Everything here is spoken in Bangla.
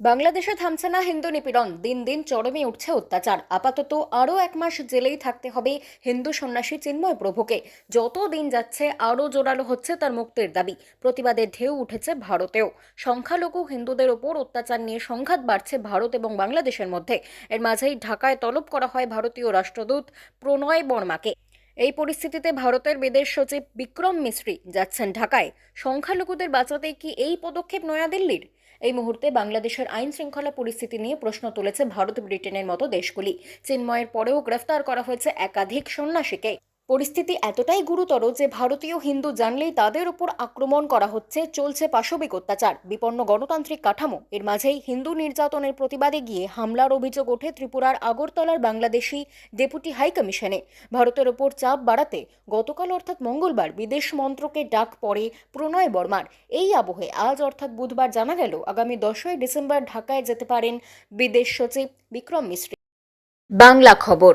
বাংলাদেশে থামছে না হিন্দু নিপীড়ন। দিন দিন চরমে উঠছে অত্যাচার। আপাতত আরও এক মাস জেলেই থাকতে হবে হিন্দু সন্ন্যাসী চিন্ময় প্রভুকে। যত দিন যাচ্ছে, আরও জোরালো হচ্ছে তার মুক্তির দাবি। প্রতিবাদের ঢেউ উঠেছে ভারতেও। সংখ্যালঘু হিন্দুদের ওপর অত্যাচার নিয়ে সংঘাত বাড়ছে ভারত এবং বাংলাদেশের মধ্যে। এর মাঝেই ঢাকায় তলব করা হয় ভারতীয় রাষ্ট্রদূত প্রণয় বর্মাকে। এই পরিস্থিতিতে ভারতের বিদেশ সচিব বিক্রম মিশ্রি যাচ্ছেন ঢাকায়। সংখ্যালঘুদের বাঁচাতে কি এই পদক্ষেপ নয়াদিল্লির এই মুহূর্তে বাংলাদেশের আইন শৃঙ্খলা পরিস্থিতি নিয়ে প্রশ্ন তুলেছে ভারত ব্রিটেনের মতো দেশগুলি। চিন্ময়ের পরেও গ্রেফতার করা হয়েছে একাধিক সন্ন্যাসীকে। পরিস্থিতি এতটাই গুরুতর যে ভারতীয় হিন্দু জানলেই তাদের উপর আক্রমণ করা হচ্ছে, চলছে পাশবিক অত্যাচার। বিপন্ন গণতান্ত্রিক কাঠামো, এর মাঝেই হিন্দু নির্যাতনের প্রতিবাদে গিয়ে হামলার অভিযোগ ওঠে ত্রিপুরার আগরতলার বাংলাদেশি ডেপুটি হাই কমিশনে। ভারতের ওপর চাপ বাড়াতে গতকাল অর্থাৎ মঙ্গলবার বিদেশ মন্ত্রকে ডাক পড়ে প্রণয় বর্মার। এই আবহে আজ অর্থাৎ বুধবার জানা গেল, আগামী দশই ডিসেম্বর ঢাকায় যেতে পারেন বিদেশ সচিব বিক্রম মিশ্রি। বাংলা খবর।